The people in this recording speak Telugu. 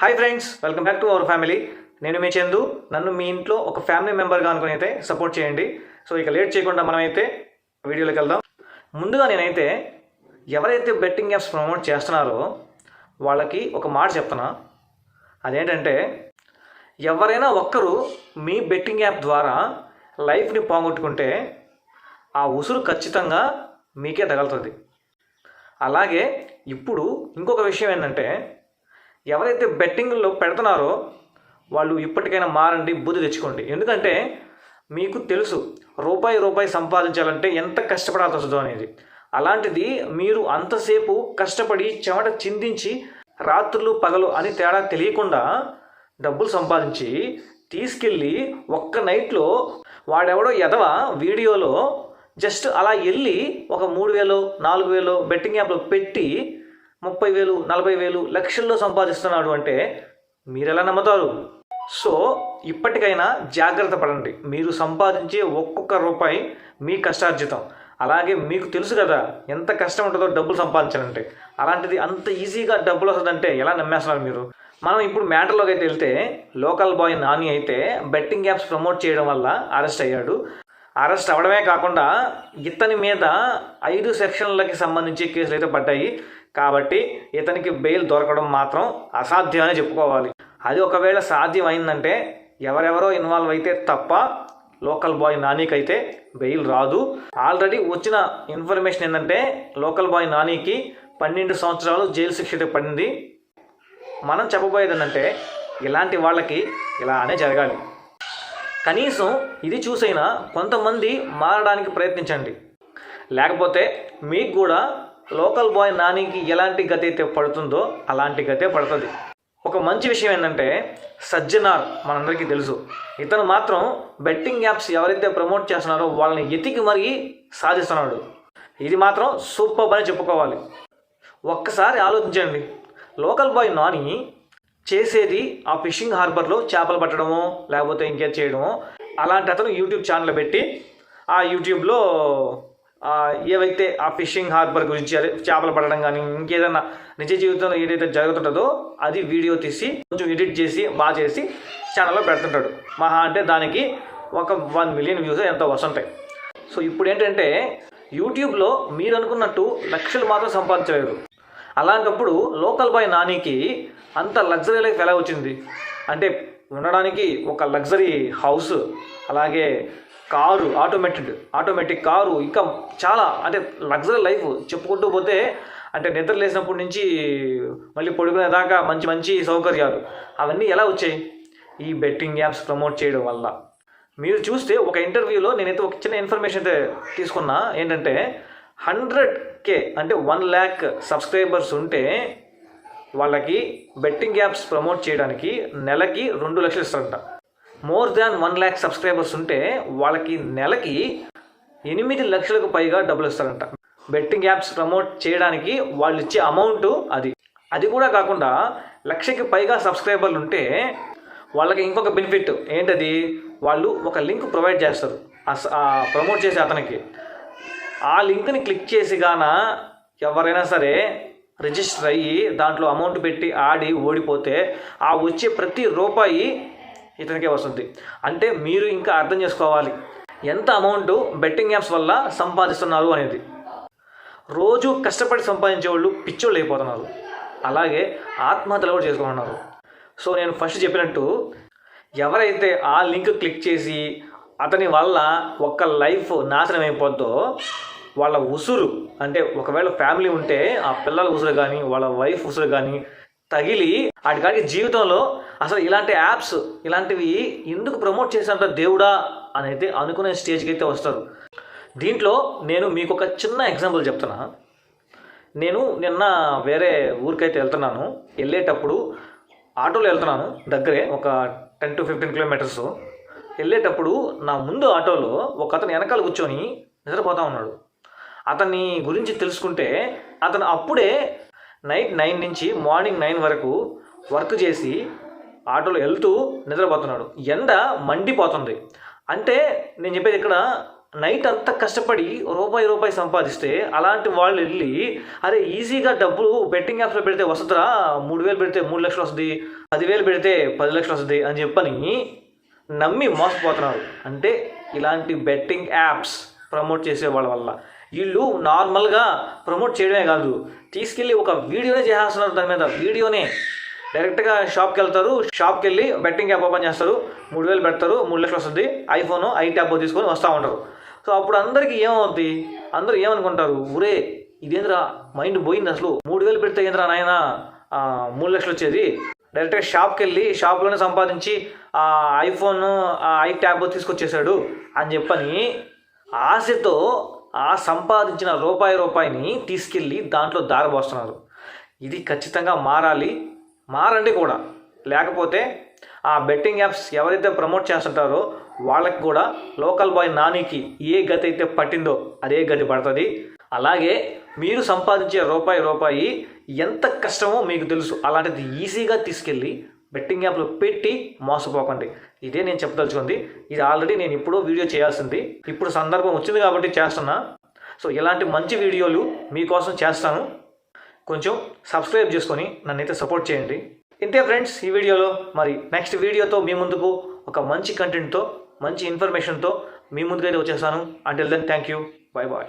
Hi friends welcome back to our family నేను మీ చందు. నన్ను మీ ఇంట్లో ఒక ఫ్యామిలీ మెంబర్గా అనుకుని అయితే సపోర్ట్ చేయండి. సో ఇక లేట్ చేయకుండా మనమైతే వీడియోలోకి వెళ్దాం. ముందుగా నేనైతే ఎవరైతే బెట్టింగ్ యాప్స్ ప్రమోట్ చేస్తున్నారో వాళ్ళకి ఒక మాట చెప్తున్నా. అదేంటంటే ఎవరైనా ఒక్కరు మీ బెట్టింగ్ యాప్ ద్వారా లైఫ్ని పోగొట్టుకుంటే ఆ ఉసురు ఖచ్చితంగా మీకే తగలుతుంది. అలాగే ఇప్పుడు ఇంకొక విషయం ఏంటంటే ఎవరైతే బెట్టింగ్లో పెడుతున్నారో వాళ్ళు ఇప్పటికైనా మారండి బుద్ధి తెచ్చుకోండి. ఎందుకంటే మీకు తెలుసు రూపాయి రూపాయి సంపాదించాలంటే ఎంత కష్టపడాల్సి వస్తుందో అనేది. అలాంటిది మీరు అంతసేపు కష్టపడి చెమట చిందించి రాత్రులు పగలు అని తేడా తెలియకుండా డబ్బులు సంపాదించి తీసుకెళ్ళి ఒక్క నైట్లో వాడెవడో ఎదవ వీడియోలో జస్ట్ అలా వెళ్ళి ఒక మూడు వేలు నాలుగు వేలు బెట్టింగ్ యాప్లో పెట్టి ముప్పై వేలు నలభై వేలు లక్షల్లో సంపాదిస్తున్నాడు అంటే మీరు ఎలా నమ్ముతారు? సో ఇప్పటికైనా జాగ్రత్త పడండి. మీరు సంపాదించే ఒక్కొక్క రూపాయి మీ కష్టార్జితం. అలాగే మీకు తెలుసు కదా ఎంత కష్టం ఉంటుందో డబ్బులు సంపాదించాలంటే. అలాంటిది అంత ఈజీగా డబ్బులు వస్తుందంటే ఎలా నమ్మేస్తున్నారు మీరు? మనం ఇప్పుడు మ్యాటర్లోకి అయితే వెళ్తే లోకల్ బాయ్ నాని అయితే బెట్టింగ్ యాప్స్ ప్రమోట్ చేయడం వల్ల అరెస్ట్ అయ్యాడు. అరెస్ట్ అవడమే కాకుండా ఇతని మీద ఐదు సెక్షన్లకి సంబంధించి కేసులు అయితే పడ్డాయి. కాబట్టి ఇతనికి బెయిల్ దొరకడం మాత్రం అసాధ్యం అని చెప్పుకోవాలి. అది ఒకవేళ సాధ్యం అయిందంటే ఎవరెవరో ఇన్వాల్వ్ అయితే తప్ప లోకల్ బాయ్ నానీకైతే బెయిల్ రాదు. ఆల్రెడీ వచ్చిన ఇన్ఫర్మేషన్ ఏంటంటే లోకల్ బాయ్ నానీకి పన్నెండు సంవత్సరాలు జైలు శిక్ష పడింది. మనం చెప్పబోయేది ఏంటంటే ఇలాంటి వాళ్ళకి ఇలానే జరగాలి. కనీసం ఇది చూసైనా కొంతమంది మారడానికి ప్రయత్నించండి. లేకపోతే మీకు కూడా లోకల్ బాయ్ నానికి ఎలాంటి గతి అయితే పడుతుందో అలాంటి గతే పడుతుంది. ఒక మంచి విషయం ఏంటంటే సజ్జనార్ మనందరికీ తెలుసు. ఇతను మాత్రం బెట్టింగ్ యాప్స్ ఎవరైతే ప్రమోట్ చేస్తున్నారో వాళ్ళని ఎతికి మరీ సాధిస్తున్నాడు. ఇది మాత్రం సూపర్ అని చెప్పుకోవాలి. ఒక్కసారి ఆలోచించండి. లోకల్ బాయ్ నాని చేసేది ఆ ఫిషింగ్ హార్బర్లో చేపలు పట్టడమో లేకపోతే ఇంకేం చేయడమో అలాంటి అతను యూట్యూబ్ ఛానల్ పెట్టి ఆ యూట్యూబ్లో ఏవైతే ఆ ఫిషింగ్ హార్బర్ గురించి అదే చేపలు పట్టడం కానీ ఇంకేదైనా నిజ జీవితంలో ఏదైతే జరుగుతుంటుందో అది వీడియో తీసి కొంచెం ఎడిట్ చేసి బాగా చేసి ఛానల్లో పెడుతుంటాడు. మహా అంటే దానికి ఒక వన్ మిలియన్ వ్యూస్ ఎంతో వస్తుంటాయి. సో ఇప్పుడు ఏంటంటే యూట్యూబ్లో మీరు అనుకున్నట్టు లక్షలు మాత్రం సంపాదించలేరు. అలాంటప్పుడు లోకల్ బాయ్ నానికి అంత లగ్జరీ లైఫ్ ఎలా వచ్చింది? అంటే ఉండడానికి ఒక లగ్జరీ హౌస్ అలాగే కారు ఆటోమేటెడ్ ఆటోమేటిక్ కారు ఇంకా చాలా అంటే లగ్జరీ లైఫ్ చెప్పుకుంటూ పోతే అంటే నిద్ర లేచినప్పటి నుంచి మళ్ళీ పడుకునే దాకా మంచి మంచి సౌకర్యాలు. అవన్నీ ఎలా వచ్చాయి? ఈ బెట్టింగ్ యాప్స్ ప్రమోట్ చేయడం వల్ల. మీరు చూస్తే ఒక ఇంటర్వ్యూలో నేనైతే ఒక చిన్న ఇన్ఫర్మేషన్ అయితే తీసుకున్నా. ఏంటంటే హండ్రెడ్ కే అంటే వన్ ల్యాక్ సబ్స్క్రైబర్స్ ఉంటే వాళ్ళకి బెట్టింగ్ యాప్స్ ప్రమోట్ చేయడానికి నెలకి రెండు లక్షలు ఇస్తారంట. More than one lakh subscribers ఉంటే వాళ్ళకి నెలకి ఎనిమిది లక్షలకు పైగా డబ్బులు ఇస్తారంట. బెట్టింగ్ యాప్స్ ప్రమోట్ చేయడానికి వాళ్ళు ఇచ్చే అమౌంట్ అది. అది కూడా కాకుండా లక్షకి పైగా సబ్స్క్రైబర్లు ఉంటే వాళ్ళకి ఇంకొక బెనిఫిట్. ఏంటది? వాళ్ళు ఒక లింక్ ప్రొవైడ్ చేస్తారు. ప్రమోట్ చేసే అతనికి. ఆ లింక్ని క్లిక్ చేసి గాన ఎవరైనా సరే రిజిస్టర్ అయ్యి దాంట్లో అమౌంట్ పెట్టి ఆడి ఓడిపోతే ఆ వచ్చే ప్రతి రూపాయి ఇతనికే వస్తుంది. అంటే మీరు ఇంకా అర్థం చేసుకోవాలి. ఎంత అమౌంట్ బెట్టింగ్ యాప్స్ వల్ల సంపాదిస్తున్నారు అనేది. రోజు కష్టపడి సంపాదించే వాళ్ళు పిచ్చోళ్ళు అయిపోతున్నారు. అలాగే ఆత్మహత్యలు కూడా చేసుకుంటున్నారు. సో నేను ఫస్ట్ చెప్పినట్టు ఎవరైతే ఆ లింక్ క్లిక్ చేసి అతని వల్ల ఒక్క లైఫ్ నాశనం అయిపోద్దో వాళ్ళ ఉసురు అంటే ఒకవేళ ఫ్యామిలీ ఉంటే ఆ పిల్లల ఉసురు కానీ వాళ్ళ వైఫ్ ఉసురు కానీ తగిలి వాటికాడికి జీవితంలో అసలు ఇలాంటి యాప్స్ ఇలాంటివి ఎందుకు ప్రమోట్ చేశారంట దేవుడా అని అయితే అనుకునే స్టేజ్కి అయితే వస్తారు. దీంట్లో నేను మీకు ఒక చిన్న ఎగ్జాంపుల్ చెప్తున్నా. నేను నిన్న వేరే ఊరికైతే వెళ్తున్నాను. వెళ్ళేటప్పుడు ఆటోలో వెళ్తున్నాను దగ్గరే ఒక టెన్ టు ఫిఫ్టీన్ కిలోమీటర్స్. వెళ్ళేటప్పుడు నా ముందు ఆటోలో ఒక అతను వెనకాల కూర్చొని నిద్రపోతా ఉన్నాడు. అతని గురించి తెలుసుకుంటే అతను అప్పుడే నైట్ నైన్ నుంచి మార్నింగ్ నైన్ వరకు వర్క్ చేసి ఆటోలో వెళ్తూ నిద్రపోతున్నాడు. ఎండ మండిపోతుంది. అంటే నేను చెప్పేది ఇక్కడ నైట్ అంతా కష్టపడి రూపాయి రూపాయి సంపాదిస్తే అలాంటి వాళ్ళు వెళ్ళి అరే ఈజీగా డబ్బులు బెట్టింగ్ యాప్స్లో పెడితే వస్తుందిరా మూడు వేలు పెడితే మూడు లక్షలు వస్తుంది పదివేలు పెడితే పది లక్షలు వస్తుంది అని చెప్పని నమ్మి మోసపోతున్నారు. అంటే ఇలాంటి బెట్టింగ్ యాప్స్ ప్రమోట్ చేసే వాళ్ళ వల్ల. వీళ్ళు నార్మల్గా ప్రమోట్ చేయడమే కాదు తీసుకెళ్ళి ఒక వీడియోనే చేసేస్తున్నారు దాని మీద. వీడియోనే. డైరెక్ట్గా షాప్కి వెళ్తారు షాప్కి వెళ్ళి బెట్టింగ్ యాప్ ఓపెన్ చేస్తారు మూడు వేలు పెడతారు మూడు లక్షలు వస్తుంది ఐఫోన్ ఐ ట్యాబ్ తీసుకొని వస్తూ ఉంటారు. సో అప్పుడు అందరికీ ఏమవుద్ది? అందరూ ఏమనుకుంటారు? ఊరే ఇదేంద్రా? మైండ్ పోయింది అసలు. మూడు వేలు పెడితే ఏంద్రా నాయన? మూడు లక్షలు వచ్చేది. డైరెక్ట్గా షాప్కి వెళ్ళి షాప్లోనే సంపాదించి ఆ ఐఫోన్ ఆ ఐ ట్యాబ్ తీసుకొచ్చేసాడు అని చెప్పని ఆశతో ఆ సంపాదించిన రూపాయి రూపాయిని తీసుకెళ్ళి దాంట్లో దారబోస్తున్నారు. ఇది ఖచ్చితంగా మారాలి. మారండి కూడా. లేకపోతే ఆ బెట్టింగ్ యాప్స్ ఎవరైతే ప్రమోట్ చేస్తుంటారో వాళ్ళకి కూడా లోకల్ బాయ్ నానికి ఏ గతి అయితే పట్టిందో అదే గతి పడుతుంది. అలాగే మీరు సంపాదించే రూపాయి రూపాయి ఎంత కష్టమో మీకు తెలుసు. అలాంటిది ఈజీగా తీసుకెళ్ళి బెట్టింగ్ యాప్లో పెట్టి మోసపోకండి. ఇదే నేను చెప్పదలుచుకుంది. ఇది ఆల్రెడీ నేను ఇప్పుడు వీడియో చేయాల్సింది. ఇప్పుడు సందర్భం వచ్చింది కాబట్టి చేస్తున్నా. సో ఇలాంటి మంచి వీడియోలు మీకోసం చేస్తాను. కొంచెం సబ్స్క్రైబ్ చేసుకొని నన్నైతే సపోర్ట్ చేయండి. ఇంతే ఫ్రెండ్స్ ఈ వీడియోలో మరి నెక్స్ట్ వీడియోతో మీ ముందుకు ఒక మంచి కంటెంట్తో మంచి ఇన్ఫర్మేషన్తో మీ ముందుకైతే వచ్చేస్తాను. Until then thank you bye bye